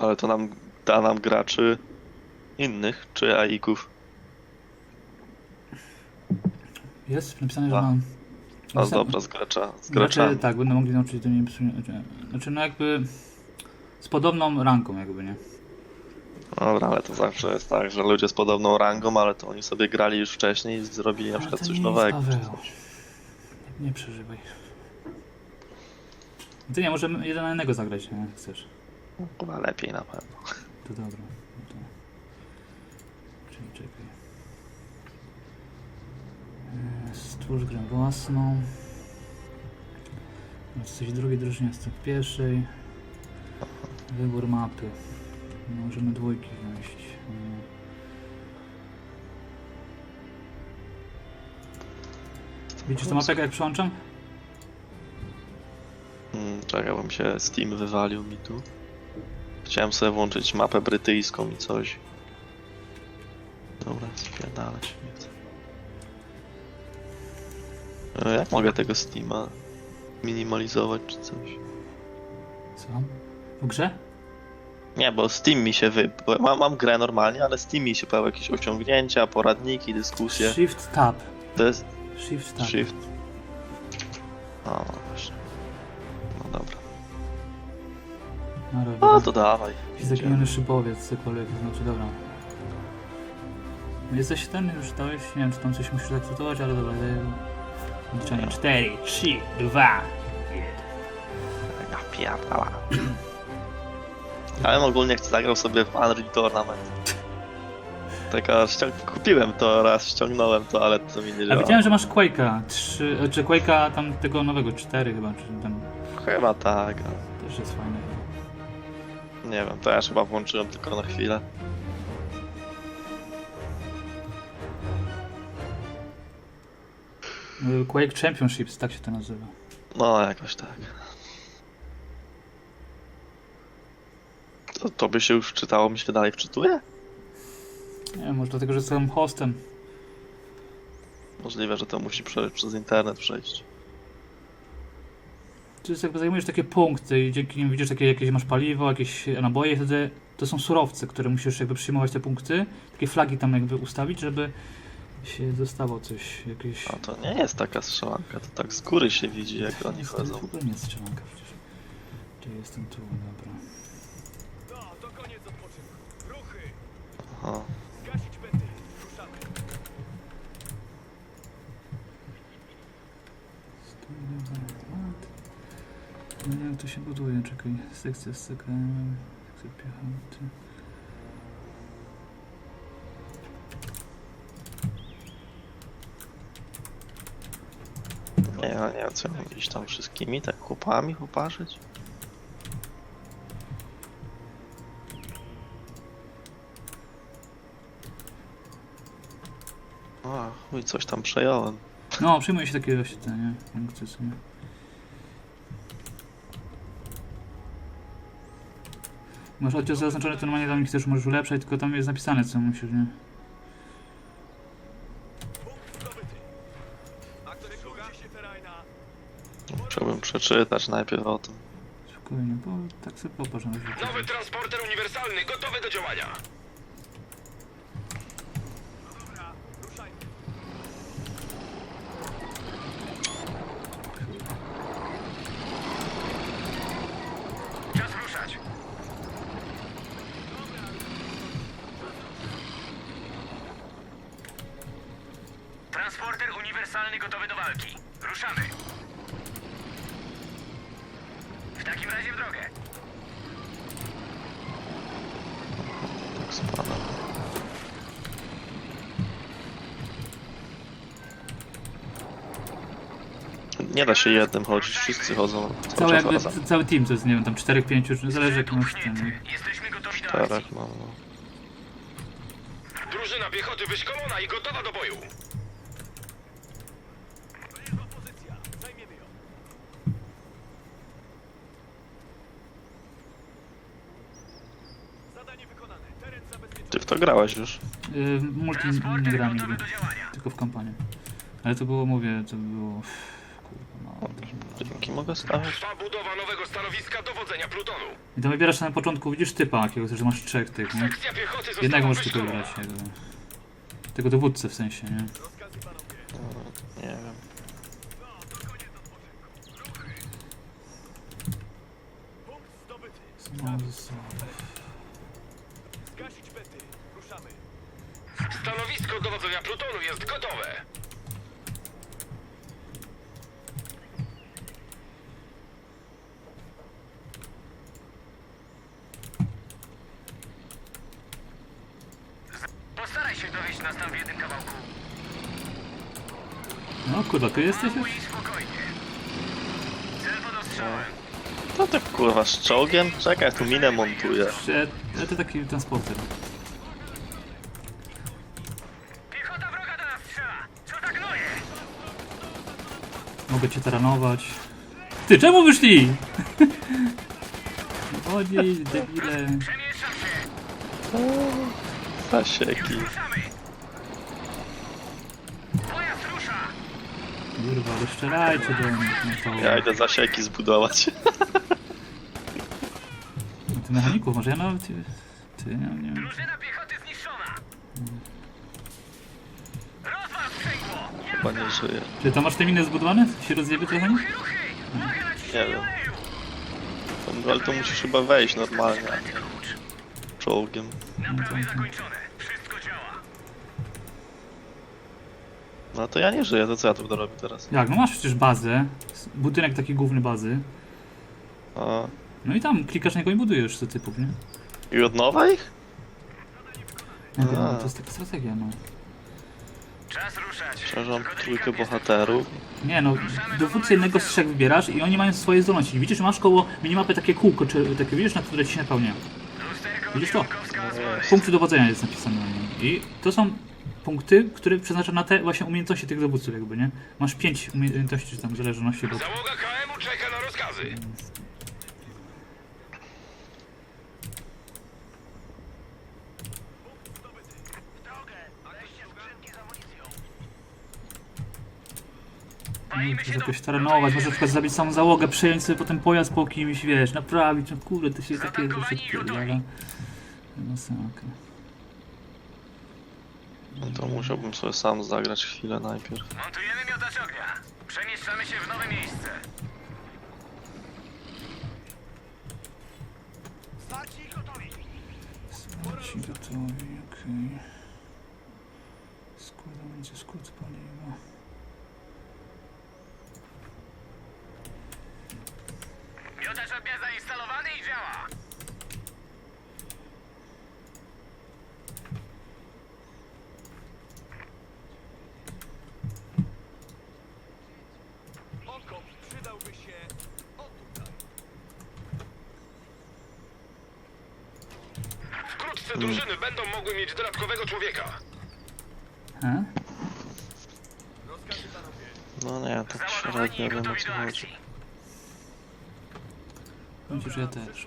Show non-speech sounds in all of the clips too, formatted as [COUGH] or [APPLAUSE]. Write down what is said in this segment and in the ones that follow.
Ale to nam da nam graczy innych, czy aików. Jest napisane, że A. mam. No dobra, z gracza, z Znaczy, graczami. tak, będę mogli nauczyć to nie znaczy, znaczy, no jakby z podobną ranką jakby, nie? Dobra, ale to zawsze jest tak, że ludzie z podobną rangą, ale to oni sobie grali już wcześniej i zrobili na Ale przykład to coś nie nowego. Jest Paweł. coś. Nie przeżywaj. Ty nie, możemy jeden na jednego zagrać, nie? Jak Chcesz. Chyba lepiej na pewno. To dobra. No to... Czyli czekaj. E, Stwórz grę własną. Jesteś w drugiej drużynie, jestem w pierwszej. Wybór mapy. Możemy dwójki wziąć. E, Widzisz tę mapę jak przyłączam? Hmm, czekaj, bo mi się Steam wywalił mi tu. Chciałem sobie włączyć mapę brytyjską i coś. Dobra, spierdalać nie chcę. E, Jak mogę tego Steama minimalizować czy coś? Co? W grze? Nie, bo Steam mi się wy... Mam, mam grę normalnie, ale Steam mi się pojawią jakieś osiągnięcia, poradniki, dyskusje. Shift Tab. To jest Shift Tab. Shift. A, no właśnie. No dobra. No, dobra. No to dawaj. Zaginiony szybowiec, cokolwiek, to znaczy, dobra. Jesteś ten, już dałeś, nie wiem, czy tam coś musisz zaakceptować, ale dobra, daję liczenie. 4, 3, 2, 1. Ja pierdala. Ale ogólnie chcę zagrał sobie w Unreal Tournament. Taka ściąg... Kupiłem to raz, ściągnąłem to, ale to mi nie A działa. widziałem, że masz Quake'a, 3, czy Quake'a tam tego nowego, 4 chyba, czy tam Chyba tak. też jest fajny. Nie wiem, to ja chyba włączyłem tylko na chwilę. Quake Championships, tak się to nazywa. No, jakoś tak. To, to by się już czytało, mi się dalej wczytuje? Nie wiem, może dlatego, że jestem hostem. Możliwe, że to musi prze, przez internet przejść. To jest jakby zajmujesz takie punkty i dzięki nim widzisz takie, jakieś masz paliwo, jakieś naboje, wtedy to są surowce, które musisz jakby przyjmować te punkty, takie flagi tam jakby ustawić, żeby się dostało coś, jakieś... A to nie jest taka strzelanka, to tak z góry się widzi, jak oni To chodzą. w ogóle nie jest strzelanka przecież. Czy jestem tu, dobra. Się buduje, czekaj. Sekcja z CKM, sekcja piechoty. Nie, ja nie wiem, co iść tam wszystkimi, tak chłopami chłoparzyć? A, chuj, coś tam przejąłem. No, przyjmuje się takie właśnie te, nie? Funkcje sobie. Masz oddział zaznaczony, to normalnie tam ich też możesz ulepszać, tylko tam jest napisane co musisz, nie? Chciałbym przeczytać najpierw o tym. Spokojnie, bo tak sobie popatrz na razie. Nowy transporter uniwersalny, gotowy do działania. Gotowy do walki. Ruszamy. W takim razie w drogę. Tak spada. Nie da się jednym chodzić, wszyscy chodzą cały Cały, czas jakby, razem. cały team to jest, nie wiem, tam 4-5, zależy jak masz ten? Jesteśmy gotowi do Czterech, akcji. no, no. Drużyna piechoty wyszkolona i gotowa do boju. To jest pozycja. Zajmiemy ją. Zadanie wykonane. Teren zabezpieczony. Ty w to grałeś już? Yy, multi nie gotowy nigdy, tylko w kampanię. Ale to było, mówię, to było... Kurwa, no... Dzięki mogę stawiać? Trwa budowa nowego stanowiska dowodzenia plutonu. I tam wybierasz na początku, widzisz typa jakiegoś, że masz trzech tych, nie? Sekcja piechoty została Jednego możesz tylko wyszkolona. wybrać. Jakby. Tego dowódcę w sensie, nie? Nie wiem. No, z- Dowodzenia plutonu jest gotowe. Postaraj się dowieść nas tam w jednym kawałku. No kurwa, ty jesteś już? Spokojnie. Cel pod ostrzałem. To tak kurwa z czołgiem? Czekaj, tu minę montuję. Ja, ja to taki transporter. Mogę cię taranować. Ty, czemu [LAUGHS] wyszli? Chodzi, debile. Się. Zasieki. Kurwa, doszczelajcie do nich. No to... Ja idę zasieki zbudować. [LAUGHS] Ty mechaników, może ja nawet... Ty, nie, nie wiem. Drużyna piechoty Chyba nie żyje. Czy tam masz te miny zbudowane? Się rozjebie trochę, nie? Wiem. To- Ale to musisz chyba wejść normalnie, czołgiem. Naprawy zakończone. Wszystko działa. No to ja nie żyję, to co ja tu będę robił teraz? Jak, no masz przecież bazę. Budynek taki główny bazy. A, No i tam klikasz na niego i budujesz te typów, nie? I od nowa ich? Nie wiem, A. to jest taka strategia, no. Czas ruszać. Przepraszam, trójkę bohaterów. Nie no, dowódcę jednego z trzech wybierasz i oni mają swoje zdolności. Widzisz, masz koło minimapy takie kółko, czy takie widzisz, na które ci się napełnia. Widzisz to? złożona. Punkty dowodzenia jest napisane na nim. I to są punkty, które przeznacza na te właśnie umiejętności tych dowódców jakby, nie? Masz pięć umiejętności, czy tam zależności, bo... Załoga KM-u czeka na rozkazy. Możesz jakoś taranować, możesz na przykład zabić samą załogę, przejąć sobie potem pojazd po kimś, wiesz, naprawić, no kurde, to się takie rzeczy odpierdala. Masakra. No to musiałbym sobie sam zagrać chwilę najpierw. Montujemy miotacz ognia. Przemieszczamy się w nowe miejsce. Starci i gotowi. Ci gotowi, okej. Składam będzie skrót paliwa. Miotacz ognia zainstalowany i działa. Okop przydałby się o tutaj. Wkrótce drużyny będą mogły mieć dodatkowego człowieka. A? No nie, tak średnio wiem o co chodzi. Będzie, że ja też.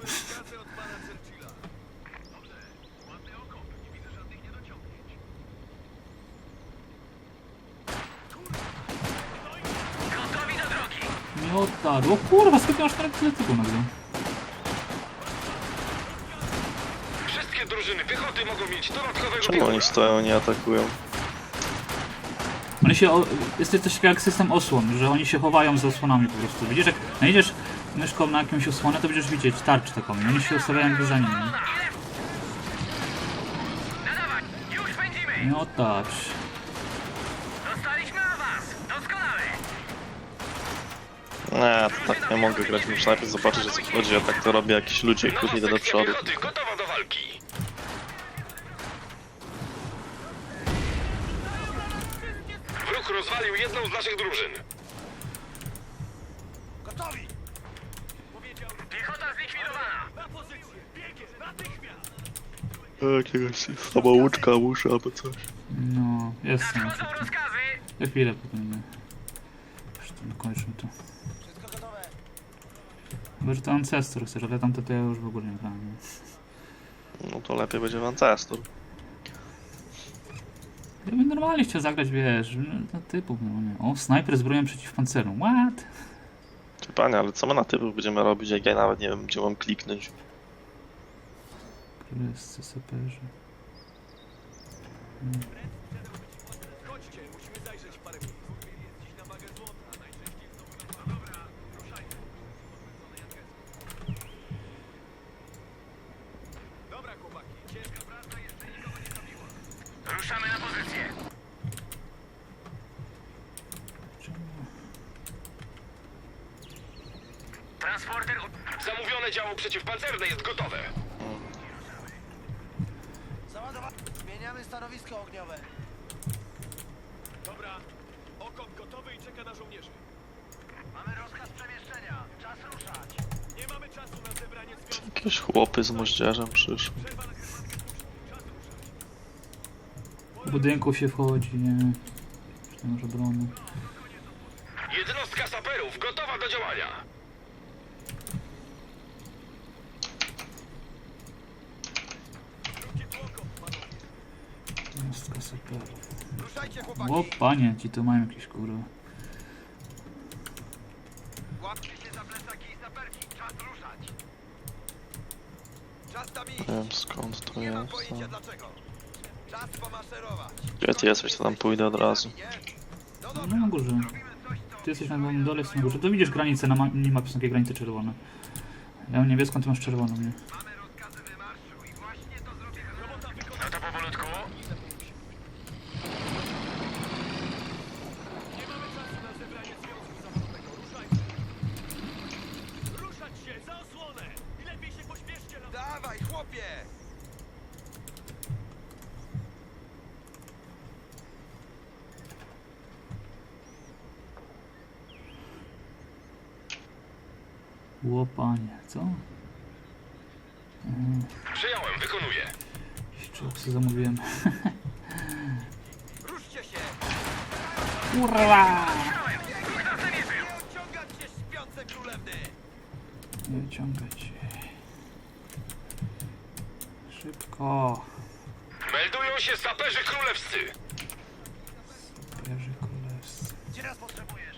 Gotowi do drogi. Miotacz, o kurwa, skąd masz tyle typu nagle? Drużyny piechoty mogą mieć dodatkowego Czemu oni stoją, nie atakują? Oni się, o, jest to coś takiego jak system osłon, że oni się chowają za osłonami po prostu. Widzisz, jak najdziesz myszką na jakąś osłonę, to będziesz widzieć tarczę taką i oni się ustawiają jakby za nimi. Dostaliśmy awans. Doskonały. Nie, to tak nie mogę grać, muszę najpierw zobaczyć o co chodzi, a tak to robię jakiś ludzie, którzy idę do przodu. piechoty gotowa do walki. Wróg rozwalił jedną z naszych drużyn. Gotowi! Piechota zlikwidowana! Na pozycję! Biegiem! Natychmiast! Jakiegoś samouczka muszę albo coś. No, jest. Nadchodzą rozkazy! Za chwilę potem. Już to dokończmy to. Chyba, że to Ancestor chcesz, ale tamte to ja już w ogóle nie grałem. nie? No to lepiej będzie w Ancestor. Bym normalnie chciał zagrać, wiesz, no, na typu, no nie. O, snajper z bronią przeciw pancerom. What? Czy panie, ale co my na tyłu będziemy robić, jak ja nawet nie wiem, gdzie mam kliknąć. Królewscy saperzy. Chodźcie, musimy zajrzeć w parę miejsc. Dziś na wagę złota, a najczęściej w domu na... Dobra, ruszajmy. Dobra, chłopaki, ciężka praca jeszcze nikogo nie zabiła. Ruszamy na pozycję. Transporter... Zamówione działo przeciwpancerne jest gotowe. Zmieniamy stanowisko ogniowe. Dobra, okop gotowy i czeka na żołnierzy. Mamy rozkaz przemieszczenia. Czas ruszać. Nie mamy czasu na zebranie związku. Jakieś chłopy z moździerzem przyszły. Przerwa na. Czas ruszać. Się wchodzi, nie? Czy może brony? Jednostka saperów gotowa do działania. Jednostka saperów. Ruszajcie, chłopaki. O panie, ci to mają jakieś kurwa. Łapcie się za plecaki i saperki. Czas ruszać. Czas tam iść. Nie wiem skąd to Nie mam jest. pojęcia no. dlaczego. Czas pomaszerować. Gdzie ty jesteś, to tam pójdę od razu. Nie? No No dobra. na górze. Robimy coś, co... Ty jesteś na dole, jesteś na górze. To widzisz granicę, na ma- minimapie są takie granice czerwone. Ja mam niebieską, ty masz czerwoną, nie? Łopanie, co? Mm, Przyjąłem, wykonuję. Jakieś czołgsy zamówiłem. [LAUGHS] Ruszcie się! Kurwa! Nie wyciągać. Szybko. Meldują się saperzy królewscy. Jerzy Królewscy. Gdzie nas potrzebujesz?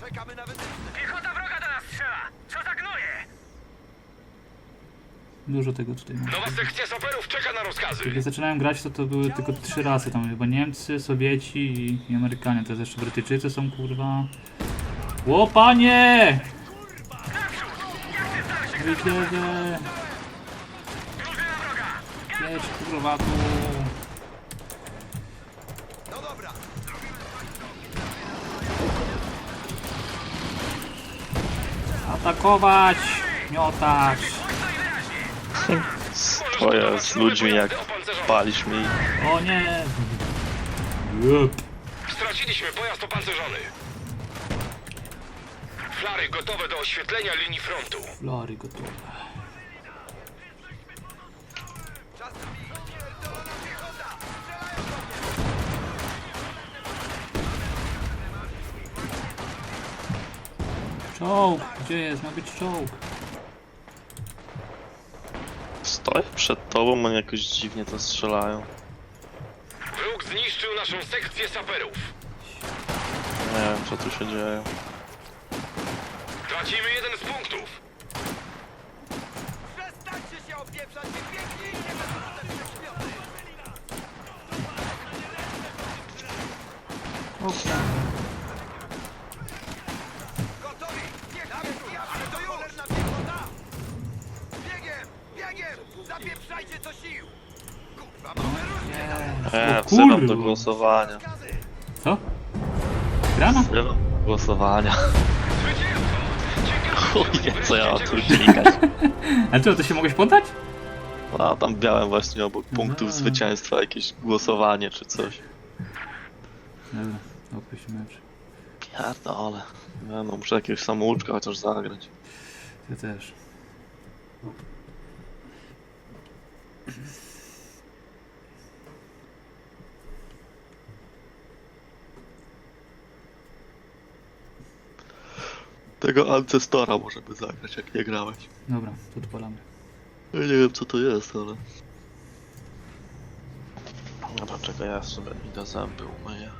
Czekamy na wytyczne. Piechota wroga do nas strzela. Co za gnoje? Dużo tego tutaj mam. Nowa sekcja saperów czeka na rozkazy. Jak ja zaczynałem grać, to to były tylko trzy rasy. Tam chyba Niemcy, Sowieci i, Amerykanie. Teraz jeszcze Brytyjczycy są kurwa. Łopanie! Wroga. Jedź kurwa tu! No. Atakować! Miotacz! Stoję z ludźmi jak paliśmy ich. O nie! Jup. Straciliśmy pojazd opancerzony. Flary gotowe do oświetlenia linii frontu. Flory gotowe. Czołg! Gdzie jest? Ma być czołg. Stoję przed tobą, oni jakoś dziwnie to strzelają. Wróg zniszczył naszą sekcję saperów. Nie wiem co tu się dzieje. Tracimy jeden z punktów. Przestańcie się opieprzać i biegnijcie bez potem prześpiony! Gotowi! Zapieprzajcie co sił! Kurwa, mamy różnie Eee, O wzywam kurwa. do głosowania. Co? Grana? Wzywam do głosowania. Zwycięstwo! Ciekawe, Chuj wie co ja mam tu klikać. Ale co, to się mogłeś poddać? A tam białem właśnie obok punktów Aha. zwycięstwa jakieś głosowanie czy coś. Dobra, opuść mecz. Pierdole. Nie no, muszę jakiegoś samouczka chociaż zagrać. Ty też. Tego Ancestora możemy zagrać, jak nie grałeś. Dobra, to odpalamy. Ja nie wiem co to jest, ale... Dobra, czekaj, ja sobie idę zęby umyję.